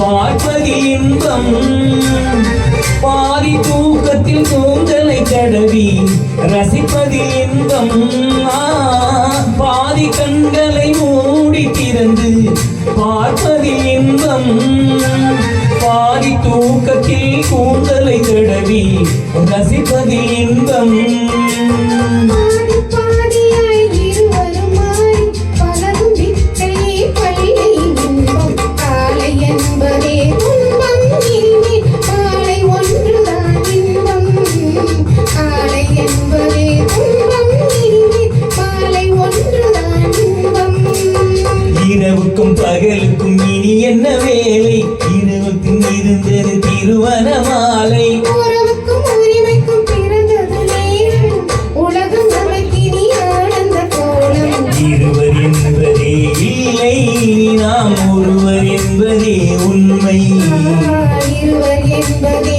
பார்ப்பது இன்பம். பாதி தூக்கத்தில் தூங்கலை தடவி ரசிப்பது இன்பம். ஆ, பாதி கண்களை மூடி திறந்து பார்ப்பது இன்பம். பாதி தூக்கத்தில் கூந்தலை தடவி ரசிப்பது இன்பம். பகலுக்கும் இனி என்ன வேலை? இரவுக்கும் இருந்தது திருவன மாலை இருவர் என்பதே இல்லை நாம் ஒருவர் என்பதே உண்மை. இருவர் என்பதே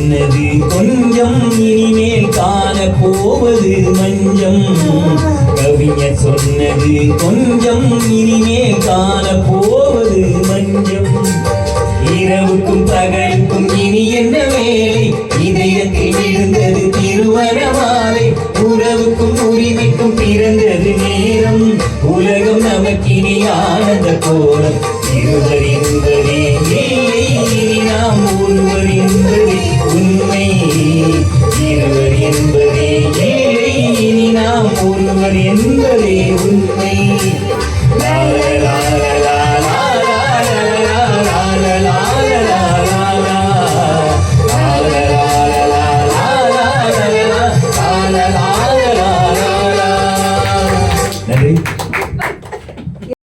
என்னது கொஞ்சம் இனிமேல் காண போவது மஞ்சம். கவிஞர் சொன்னது கொஞ்சம் இனிமேல் காண போவது மஞ்சம். இரவுக்கும் பகலுக்கும் இனி என்ன வேலை? இதயத்தில் விழுந்தது திருவனமாலை உறவுக்கும் உரிமைக்கும் பிறந்தது நேரம். உலகம் நமக்கினி ஆனந்த கோலம் இருவரின் என்பதே இல்லை. இனி நாம் ஒருவர் என்பதே உண்மை.